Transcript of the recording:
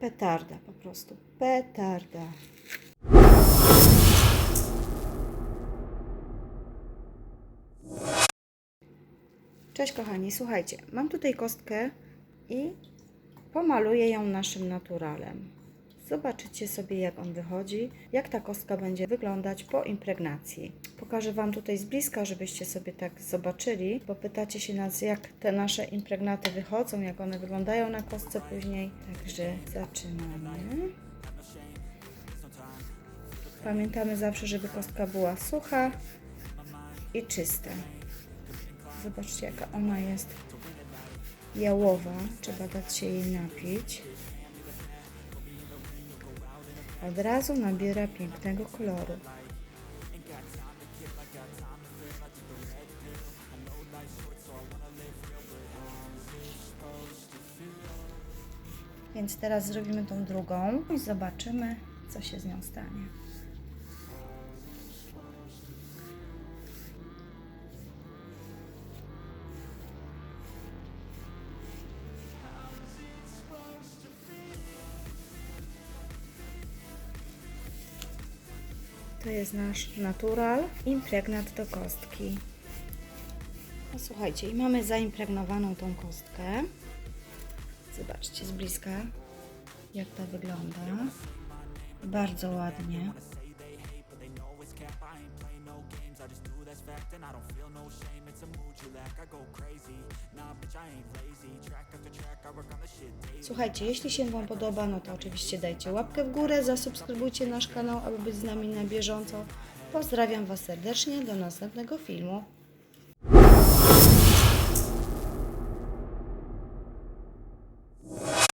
Petarda po prostu. Petarda. Cześć kochani, słuchajcie, mam tutaj kostkę i pomaluję ją naszym naturalem. Zobaczycie sobie jak on wychodzi, jak ta kostka będzie wyglądać po impregnacji. Pokażę Wam tutaj z bliska, żebyście sobie tak zobaczyli, bo pytacie się nas jak te nasze impregnaty wychodzą, jak one wyglądają na kostce później. Także zaczynamy. Pamiętamy zawsze, żeby kostka była sucha i czysta. Zobaczcie, jaka ona jest jałowa. Trzeba dać się jej napić. Od razu nabiera pięknego koloru. Więc teraz zrobimy tą drugą i zobaczymy, co się z nią stanie. To jest nasz natural impregnat do kostki. No słuchajcie, i mamy zaimpregnowaną tą kostkę. Zobaczcie z bliska, jak ta wygląda. Bardzo ładnie. Słuchajcie, jeśli się Wam podoba, no to oczywiście dajcie łapkę w górę, zasubskrybujcie nasz kanał, aby być z nami na bieżąco. Pozdrawiam Was serdecznie, do następnego filmu.